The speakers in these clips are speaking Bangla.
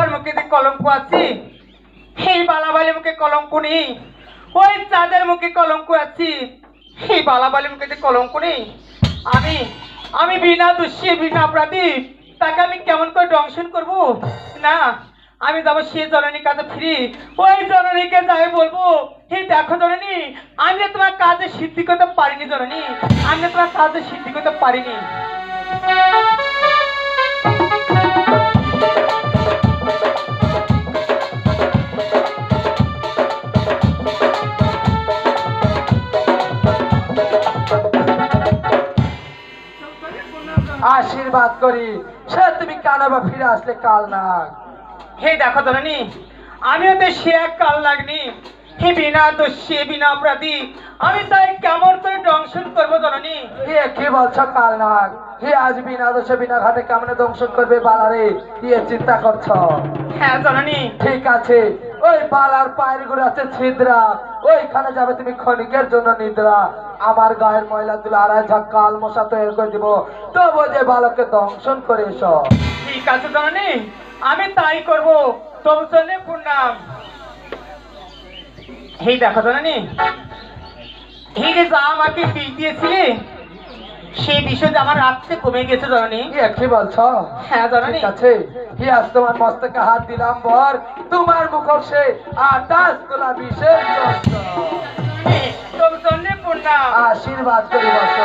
সবার মুখে যে কলঙ্ক আছে সেই বালাবালি মুখে কলঙ্ক নেই ওই চাঁদের মুখে কলঙ্ক আছে সেই বালাবালি মুখে যে কলঙ্ক নেই আমি আমি বিনা দোষী, বিনা অপরাধী, তাকে আমি কেমন করে দংশন করব? না, আমি যাব সে জননীর কাছে ফিরি। ওই জননীকে যাই বলব এই দেখো জননী, আমি তোমার কাজে সিদ্ধি করতে পারিনি জননী, আমি তোমার কাজে সিদ্ধি করতে পারিনি। আশীর্বাদ করি। সে তুমি কেন বা ফিরে আসলে কাল না। হে দেখো জননী আমিও তো সে এক কাল লাগনি। হে বিনা দোষী বিনা অপরাধী আমি তাই কেমন করে দংশন করব জননী হে কি বলছো কাল নাগ হে আজ বিনা দোষে বিনা ঘাটে কেমনে দংশন করবে বালারে? ইয়ে চিন্তা করছ? হ্যাঁ জননী ঠিক আছে ওই বালার পায়েরগুলো আছে ছিদ্রা ওইখানে যাবে তুমি ক্ষণিকের জন্য নিদ্রা। আমার গায়ের ময়লা তুলে আড়াই ঝাঁক কাল মশা তৈরি করে দিব। তবু যে বালককে দংশন করে এসো। ঠিক আছে জননী আমি তাই করব। তবু চলে পূর্ণাম এই দেখো জননী এই যে যা আমাকে বিষ দিয়েছিলে সেই বিষয় আমার রাত্রে কমে গেছে জননী। কি বলছো? হ্যাঁ জননী। আছে। হি আজ তোমার মস্তকে হাত দিলাম বর। তোমার মুখে আটাশ গোলা বিষের আশীর্বাদ করি বস।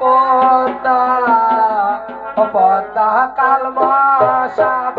লাহরে পদ্মা ও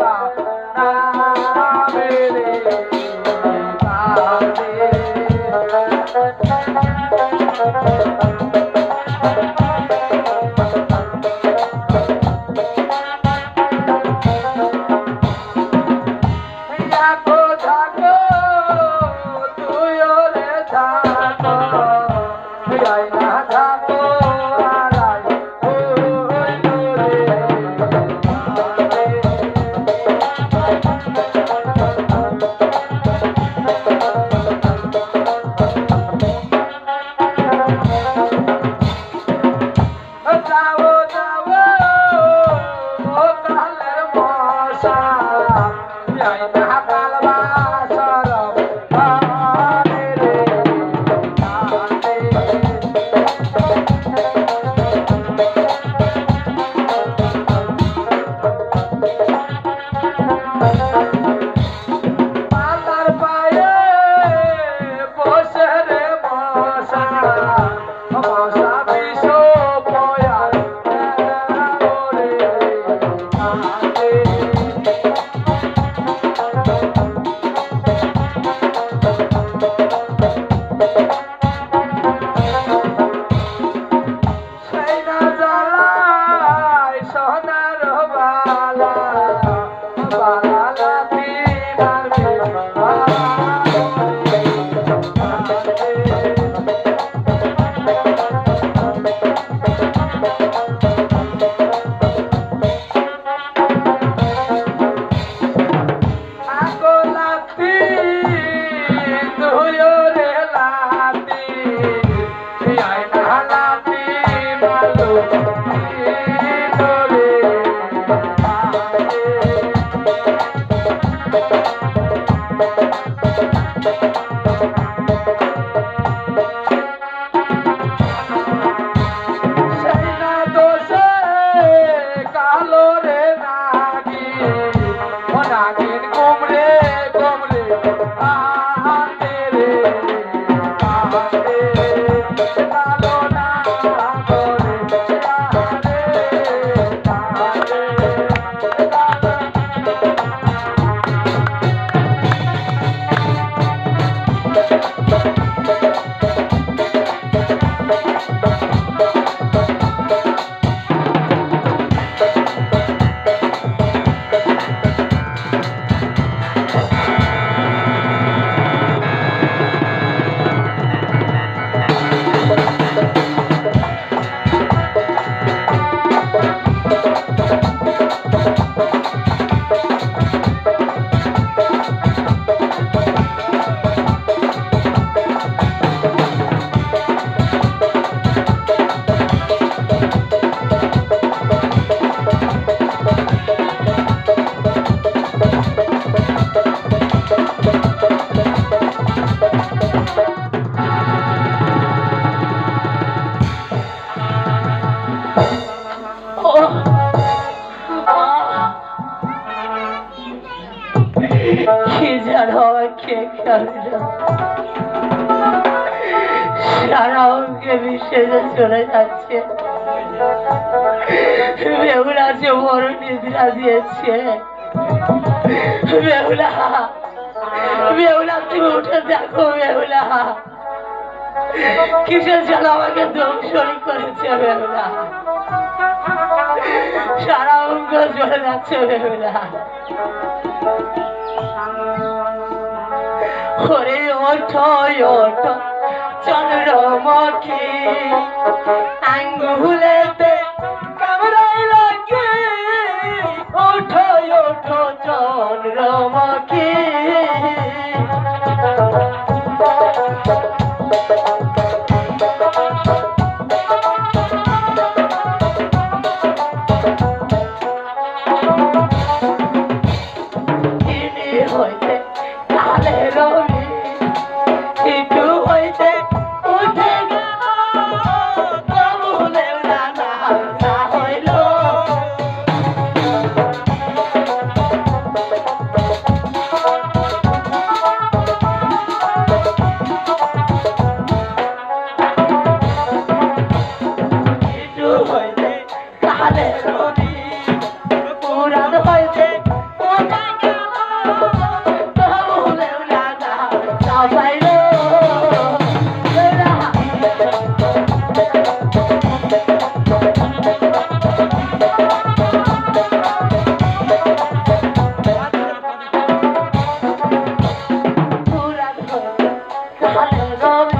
ভালোবাস সারা অঙ্কে বিশেষে চলে যাচ্ছে বেহুলা যে বড় নিদ্রা দিয়েছে বেহুলা বেহুলা তুমি উঠে দেখো বেহুলা কিসের যেন আমাকে দংশন করেছে বেহুলা সারা অঙ্গ চলে যাচ্ছে বেহুলা। ওরে ওঠো ওঠো চন্দ্রমুখী আঙ্গুলেতে কামড়াই লাগে ওঠো ওঠো চন্দ্রমুখী I'm